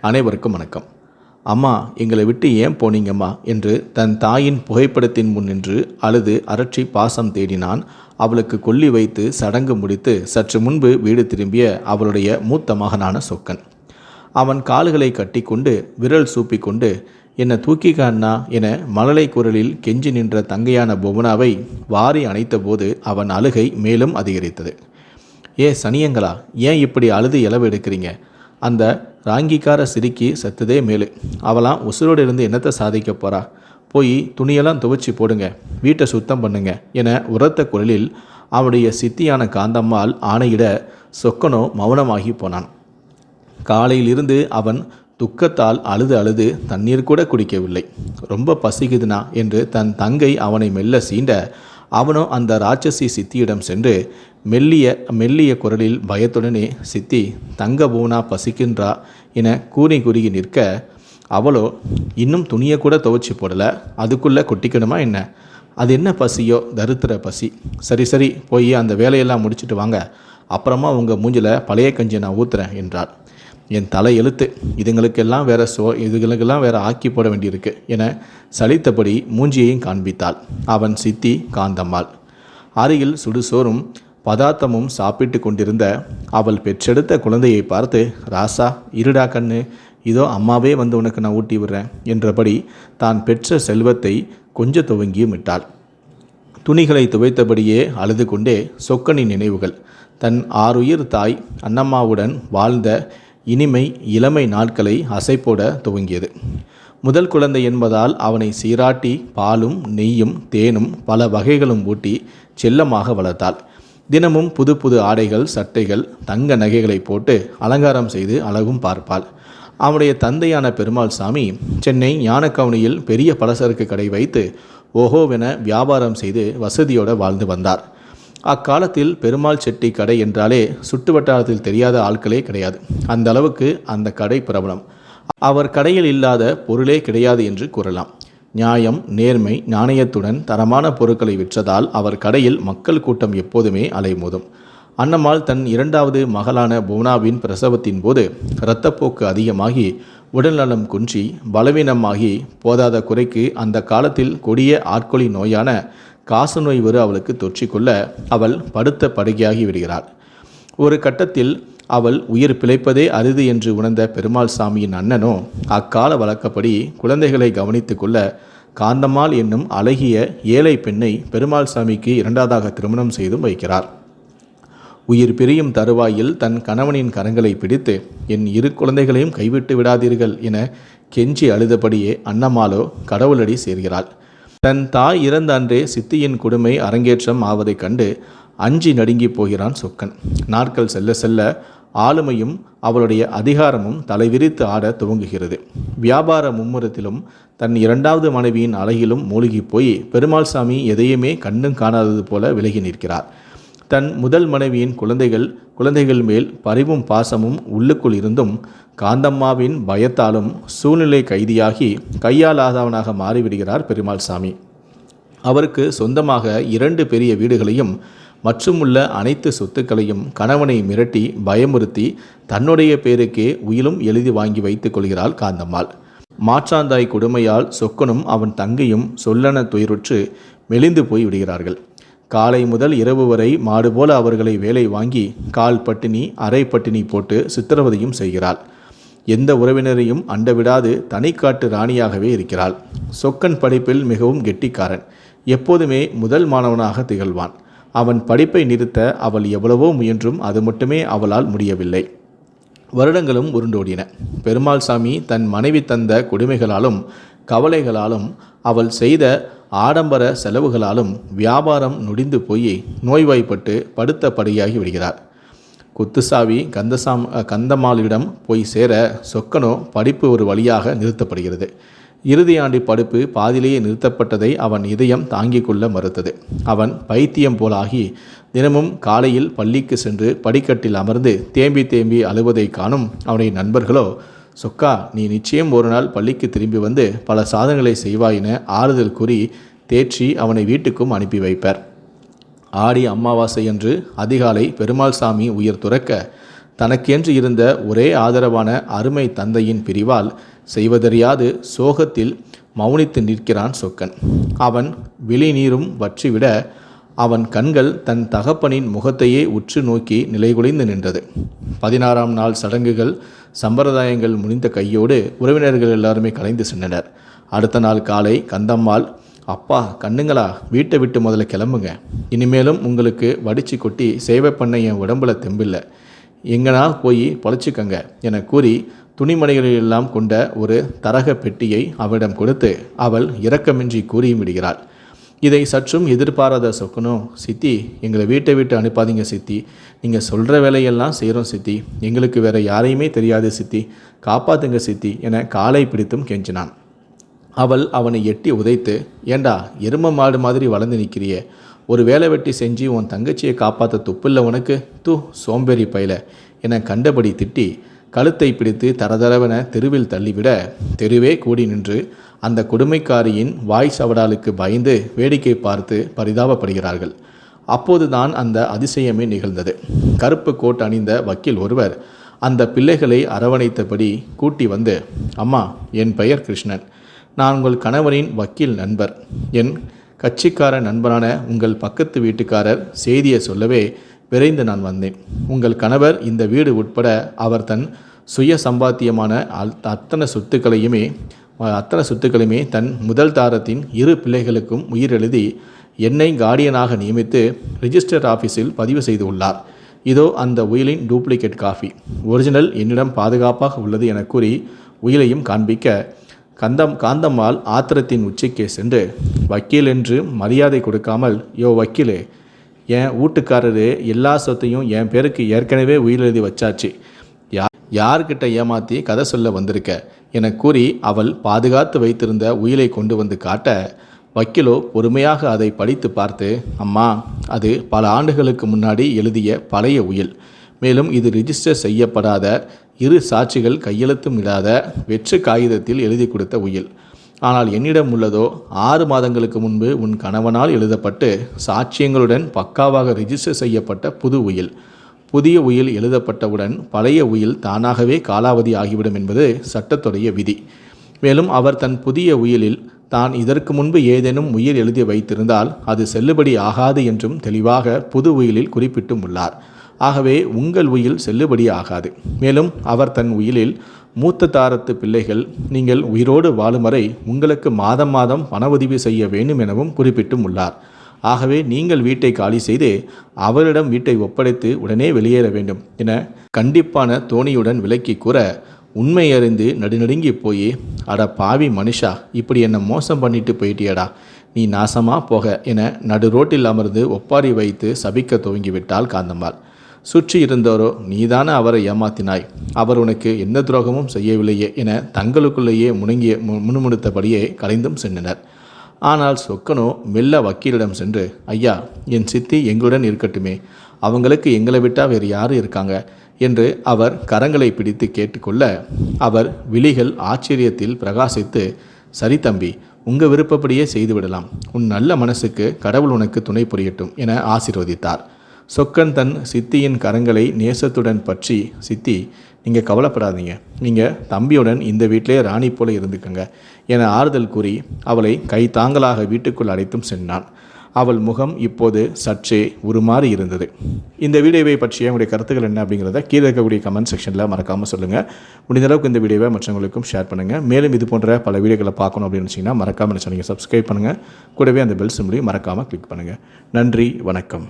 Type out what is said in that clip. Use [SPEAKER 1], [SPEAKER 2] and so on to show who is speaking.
[SPEAKER 1] அனைவருக்கும் வணக்கம். அம்மா எங்களை விட்டு ஏன் போனீங்கம்மா? என்று தன் தாயின் புகைப்படத்தின் முன் நின்று அழுது அரட்சி பாசம் தேடினான். அவளுக்கு கொல்லி வைத்து சடங்கு முடித்து சற்று முன்பு வீடு திரும்பிய அவளுடைய மூத்த மகனான சொக்கன். அவன் கால்களை கட்டிக்கொண்டு விரல் சூப்பிக்கொண்டு என்னை தூக்கிக்க அண்ணா? என மழலை குரலில் கெஞ்சி நின்ற தங்கையான புவனாவை வாரி அணைத்தபோது அவன் அழுகை மேலும் அதிகரித்தது. ஏ சனியங்களா ஏன் இப்படி அழுது இளவு எடுக்கிறீங்க அந்த ராங்கிக்கார சிரிக்கி செத்ததே மேலு. அவளாம் உசுரோடு இருந்து என்னத்தை சாதிக்க போறா? போய் துணியெல்லாம் துவைச்சி போடுங்க வீட்டை சுத்தம் பண்ணுங்க என உரத்த குரலில் அவனுடைய சித்தியான காந்தம்மாள் ஆணையிட சொக்கனோ மௌனமாகி போனான். காலையிலிருந்து அவன் துக்கத்தால் அழுது அழுது தண்ணீர் கூட குடிக்கவில்லை. ரொம்ப பசிக்குதுனா? என்று தன் தங்கை அவனை மெல்ல சீண்ட அவனும் அந்த ராட்சசி சித்தியிடம் சென்று மெல்லிய மெல்லிய குரலில் பயத்துடனே சித்தி தங்க பூனா பசிக்கின்றா? என கூறி குறுகி நிற்க அவளோ இன்னும் துணியை கூட துவைச்சி போடலை. அதுக்குள்ளே கொட்டிக்கணுமா என்ன? அது என்ன பசியோ? தருத்திர பசி. சரி சரி போய் அந்த வேலையெல்லாம் முடிச்சுட்டு வாங்க. அப்புறமா உங்கள் மூஞ்சில் பழைய கஞ்சி நான் ஊற்றுறேன் என்றாள். என் தலை எழுத்து. இதுங்களுக்கெல்லாம் வேற சோ இதுகளுக்கெல்லாம் வேற ஆக்கி போட வேண்டியிருக்கு என சலித்தபடி மூஞ்சியையும் காண்பித்தாள். அவன் சித்தி காந்தம்மாள். அருகில் சுடுசோறும் பதார்த்தமும் சாப்பிட்டு கொண்டிருந்த அவள் பெற்றெடுத்த குழந்தையை பார்த்து ராசா இருடா கண்ணு. இதோ அம்மாவே வந்து உனக்கு நான் ஊட்டி விடுறேன் என்றபடி தான் பெற்ற செல்வத்தை கொஞ்ச துவங்கியும் விட்டாள். துணிகளை துவைத்தபடியே அழுது கொண்டே சொக்கனின் நினைவுகள். தன் ஆறுயிர் தாய் அன்னம்மாவுடன் வாழ்ந்த இனிமை இளமை நாட்களை அசைப்போட துவங்கியது. முதல் குழந்தை என்பதால் அவனை சீராட்டி பாலும் நெய்யும் தேனும் பல வகைகளும் ஊட்டி செல்லமாக வளர்த்தாள். தினமும் புது புது ஆடைகள் சட்டைகள் தங்க நகைகளை போட்டு அலங்காரம் செய்து அழகும் பார்ப்பாள். அவனுடைய தந்தையான பெருமாள் சாமி சென்னை ஞானக்கவுனியில் பெரிய பலசரக்கு கடை வைத்து ஓஹோவென வியாபாரம் செய்து வசதியோடு வாழ்ந்து வந்தார். அக்காலத்தில் பெருமாள் செட்டி கடை என்றாலே சுட்டு வட்டாரத்தில் தெரியாத ஆட்களே கிடையாது. அந்த அளவுக்கு அந்த கடை பிரபலம். அவர் கடையில் இல்லாத பொருளே கிடையாது என்று கூறலாம். நியாயம் நேர்மை நாணயத்துடன் தரமான பொருட்களை விற்றதால் அவர் கடையில் மக்கள் கூட்டம் எப்போதுமே அலைமோதும். அன்னம்மாள் தன் இரண்டாவது மகளான புவனாவின் பிரசவத்தின் போது இரத்தப்போக்கு அதிகமாகி உடல்நலம் குன்றி பலவீனமாகி போதாத குறைக்கு அந்த காலத்தில் கொடிய ஆட்கொலி நோயான காசநோய் வரு அவளுக்கு தொற்றிக்கொள்ள அவள் படுத்த படுகையாகி விடுகிறாள். ஒரு கட்டத்தில் அவள் உயிர் பிழைப்பதே அரிது என்று உணர்ந்த பெருமாள் சாமியின் அண்ணனோ அக்கால வழக்கப்படி குழந்தைகளை கவனித்து கொள்ள காந்தம்மாள் என்னும் அழகிய ஏழை பெண்ணை பெருமாள் சாமிக்கு இரண்டாவதாக திருமணம் செய்தும் வைக்கிறார். உயிர் பிரியும் தருவாயில் தன் கணவனின் கரங்களை பிடித்து என் இரு குழந்தைகளையும் கைவிட்டு விடாதீர்கள் என கெஞ்சி அழுதபடியே அன்னம்மாளோ கடவுளடி சேர்கிறாள். தன் தாய் இறந்த அன்றே சித்தியின் கொடுமை அரங்கேற்றம் ஆவதைக் கண்டு அஞ்சி நடுங்கி போகிறான் சொக்கன். நாட்கள் செல்ல செல்ல ஆளுமையும் அவளுடைய அதிகாரமும் தலைவிரித்து ஆட துவங்குகிறது. வியாபார மும்முரத்திலும் தன் இரண்டாவது மனைவியின் அழகிலும் மூழ்கி போய் பெருமாள் சாமி எதையுமே கண்ணும் காணாதது போல விலகி நிற்கிறார். தன் முதல் மனைவியின் குழந்தைகள் குழந்தைகள் மேல் பரிவும் பாசமும் உள்ளுக்குள் இருந்தும் காந்தம்மாவின் பயத்தாலும் சூழ்நிலை கைதியாகி கையாலாதவனாக மாறிவிடுகிறார் பெருமாள் சாமி. அவருக்கு சொந்தமாக இரண்டு பெரிய வீடுகளையும் மற்றுமுள்ள அனைத்து சொத்துக்களையும் கணவனை மிரட்டி பயமுறுத்தி தன்னுடைய பேருக்கே உயிலும் எழுதி வாங்கி வைத்துக் கொள்கிறாள் காந்தம்மாள். மாற்றாந்தாய் கொடுமையால் சொக்கனும் அவன் தங்கையும் சொல்லன துயருற்று மெலிந்து போய் விடுகிறார்கள் காலை முதல் இரவு வரை மாடு போல அவர்களை வேலை வாங்கி கால் பட்டினி அரை பட்டினி போட்டு சித்திரவதையும் செய்கிறாள். எந்த உறவினரையும் அண்டவிடாது தனிக்காட்டு ராணியாகவே இருக்கிறாள். சொக்கன் படிப்பில் மிகவும் கெட்டிக்காரன். எப்போதுமே முதல் மாணவனாக திகழ்வான். அவன் படிப்பை நிறுத்த அவள் எவ்வளவோ முயன்றும் அது மட்டுமே அவளால் முடியவில்லை. வருடங்களும் உருண்டோடின. பெருமாள் சாமி தன் மனைவி தந்த கொடுமைகளாலும் கவலைகளாலும் அவள் செய்த ஆடம்பர செலவுகளாலும் வியாபாரம் நொடிந்து போய் நோய்வாய்ப்பட்டு படுத்த படையாகி விடுகிறார். குத்துசாவி கந்தசாம் கந்தமாலிடம் போய் சேர சொக்கனோ படிப்பு ஒரு வழியாக நிறுத்தப்படுகிறது. இறுதி ஆண்டு படிப்பு பாதிலேயே நிறுத்தப்பட்டதை அவன் இதயம் தாங்கிக் கொள்ள மறுத்தது. அவன் பைத்தியம் போலாகி தினமும் காலையில் பள்ளிக்கு சென்று படிக்கட்டில் அமர்ந்து தேம்பி தேம்பி அழுவதை காணும் அவனுடைய நண்பர்களோ சொக்கா நீ நிச்சயம் ஒரு நாள் பள்ளிக்கு திரும்பி வந்து பல சாதனைகளை செய்வாய் என ஆறுதல் கூறி தேற்றி அவனை வீட்டுக்கும் அனுப்பி வைப்பர். ஆடி அமாவாசை அன்று அதிகாலை பெருமாள் சாமி உயிர் துறக்க தனக்கென்று இருந்த ஒரே ஆதரவான அருமை தந்தையின் பிரிவால் செய்வதறியாது சோகத்தில் மௌனித்து நிற்கிறான் சொக்கன். அவன் விழிநீரும் வற்றிவிட அவன் கண்கள் தன் தகப்பனின் முகத்தையே உற்று நோக்கி நிலைகுலைந்து நின்றது. பதினாறாம் நாள் சடங்குகள் சம்பிரதாயங்கள் முடிந்த கையோடு உறவினர்கள் எல்லாருமே கலைந்து சென்றனர். அடுத்த நாள் காலை கந்தம்மாள் அப்பா கண்ணுங்களா வீட்டை விட்டு முதல்ல கிளம்புங்க. இனிமேலும் உங்களுக்கு வடிச்சு கொட்டி சேவை பண்ண என் உடம்புல தெம்பில்லை. எங்கனா போய் பொழைச்சிக்கங்க என கூறி துணிமணிகளெல்லாம் கொண்ட ஒரு தரக பெட்டியை அவளிடம் கொடுத்து அவள் இரக்கமின்றி கூறியும் விடுகிறாள். இதை சற்றும் எதிர்பாராத சொக்கணும் சித்தி எங்களை வீட்டை விட்டு அனுப்பாதீங்க சித்தி. நீங்கள் சொல்கிற வேலையெல்லாம் செய்கிறோம் சித்தி. எங்களுக்கு வேற யாரையுமே தெரியாது சித்தி. காப்பாத்துங்க சித்தி என காலை பிடித்தும் கெஞ்சினான். அவள் அவனை எட்டி உதைத்து ஏண்டா எரும மாடு மாதிரி வளர்ந்து நிற்கிறியே ஒரு வேலை வெட்டி செஞ்சு உன் தங்கச்சியை காப்பாற்ற துப்பில்ல உனக்கு? தூ சோம்பேறி பயில என கண்டபடி திட்டி கழுத்தை பிடித்து தரதரவென தெருவில் தள்ளிவிட தெருவே கூடி நின்று அந்த கொடுமைக்காரியின் வாய் சவடாலுக்கு பயந்து வேடிக்கை பார்த்து பரிதாபப்படுகிறார்கள். அப்போதுதான் அந்த அதிசயமே நிகழ்ந்தது. கருப்பு கோட் அணிந்த வக்கீல் ஒருவர் அந்த பிள்ளைகளை அரவணைத்தபடி கூட்டி வந்து அம்மா என் பெயர் கிருஷ்ணன். நான் உங்கள் கணவனின் வக்கீல் நண்பர். என் கட்சிக்கார நண்பரான உங்கள் பக்கத்து வீட்டுக்காரர் செய்தியை சொல்லவே விரைந்து நான் வந்தேன். உங்கள் கணவர் இந்த வீடு உட்பட அவர் தன் சுய சம்பாத்தியமான அத்தனை சொத்துக்களையுமே அத்தனை சொத்துக்களுமே தன் முதல் தாரத்தின் இரு பிள்ளைகளுக்கும் உயிர் எழுதி என்னை கார்டியனாக நியமித்து ரிஜிஸ்டர் ஆஃபீஸில் பதிவு செய்துள்ளார் இதோ அந்த உயிலின் டூப்ளிகேட் காஃபி ஒரிஜினல் என்னிடம் பாதுகாப்பாக உள்ளது என கூறி உயிலையும் காண்பிக்க கந்தம் காந்தம்மாள் ஆத்திரத்தின் உச்சிக்கே சென்று வக்கீல் என்று மரியாதை கொடுக்காமல் யோ வக்கீலே என் வீட்டுக்காரரு எல்லா சொத்தையும் என் பேருக்கு ஏற்கனவே உயிரெழுதி வச்சாச்சு. யார்கிட்ட ஏமாத்தி கதை சொல்ல வந்திருக்க? என கூறி அவள் பாதுகாத்து வைத்திருந்த உயிலை கொண்டு வந்து காட்ட வக்கீலோ பொறுமையாக அதை படித்து பார்த்து அம்மா அது பல ஆண்டுகளுக்கு முன்னாடி எழுதிய பழைய உயில். மேலும் இது ரிஜிஸ்டர் செய்யப்படாத இரு சாட்சிகள் கையெழுத்தும் இடாத வெற்று காகிதத்தில் எழுதி கொடுத்த உயில். ஆனால் என்னிடம் உள்ளதோ ஆறு மாதங்களுக்கு முன்பு உன் கணவனால் எழுதப்பட்டு சாட்சியங்களுடன் பக்காவாக ரிஜிஸ்டர் செய்யப்பட்ட புது உயில். புதிய உயில் எழுதப்பட்டவுடன் பழைய உயில் தானாகவே காலாவதி ஆகிவிடும் என்பது சட்டத்துடைய விதி. மேலும் அவர் தன் புதிய உயிலில் தான் இதற்கு முன்பு ஏதேனும் உயிர் எழுதி வைத்திருந்தால் அது செல்லுபடி ஆகாது என்றும் தெளிவாக புது உயிலில் குறிப்பிட்டும் உள்ளார். ஆகவே உங்கள் உயில் செல்லுபடி ஆகாது. மேலும் அவர் தன் உயிலில் மூத்த தாரத்து பிள்ளைகள் நீங்கள் உயிரோடு வாழும் வரை உங்களுக்கு மாதம் மாதம் பண உதவி செய்ய வேண்டும் எனவும் குறிப்பிட்டும் உள்ளார். ஆகவே நீங்கள் வீட்டை காலி செய்து அவரிடம் வீட்டை ஒப்படைத்து உடனே வெளியேற வேண்டும் என கண்டிப்பான தோணியுடன் விலக்கி கூற உண்மை அறிந்து நடுநடுங்கி போய் அட பாவி மனுஷா இப்படி என்னை மோசம் பண்ணிட்டு போயிட்டியடா? நீ நாசமா போக என நடு ரோட்டில் அமர்ந்து ஒப்பாரி வைத்து சபிக்க துவங்கிவிட்டாள் காந்தம்மாள். சுற்றி இருந்தோரோ நீதானே அவரை ஏமாத்தினாய். அவர் உனக்கு எந்த துரோகமும் செய்யவில்லையே என தங்களுக்குள்ளேயே முணங்கிய மு- முணுமுணுத்தபடியே கலைந்தும் சென்றனர். ஆனால் சொக்கனோ மெல்ல வக்கீலிடம் சென்று ஐயா என் சித்தி எங்களுடன் இருக்கட்டுமே. அவங்களுக்கு எங்களை விட்டால் வேறு யார் இருக்காங்க? என்று அவர் கரங்களை பிடித்து கேட்டுக்கொள்ள அவர் விழிகள் ஆச்சரியத்தில் பிரகாசித்து சரி தம்பி உங்கள் விருப்பப்படியே செய்துவிடலாம். உன் நல்ல மனசுக்கு கடவுள் உனக்கு துணை புரியட்டும் என ஆசீர்வதித்தார். சொக்கன் தன் சித்தியின் கரங்களை நேசத்துடன் பற்றி சித்தி நீங்கள் கவலைப்படாதீங்க. நீங்கள் தம்பியுடன் இந்த வீட்டிலே ராணி போல இருந்துக்கங்க என ஆறுதல் கூறி அவளை கைதாங்கலாக வீட்டுக்குள் அழைத்தும் சென்றான். அவள் முகம் இப்போது சற்றே உருமாறி இருந்தது. இந்த வீடியோவை பற்றிய உங்களுடைய கருத்துக்கள் என்ன அப்படிங்கிறத கீழே இருக்கக்கூடிய கமெண்ட் செக்ஷனில் மறக்காமல் சொல்லுங்கள் முடிந்த அளவுக்கு இந்த வீடியோவை மற்றவங்களுக்கும் ஷேர் பண்ணுங்கள் மேலும் இது போன்ற பல வீடியோக்களை பார்க்கணும் அப்படின்னு நினச்சிங்கன்னா மறக்காமல் நினச்சி சப்ஸ்கிரைப் பண்ணுங்கள் கூடவே அந்த பெல் சிம்லையும் மறக்காமல் கிளிக் பண்ணுங்கள் நன்றி வணக்கம்.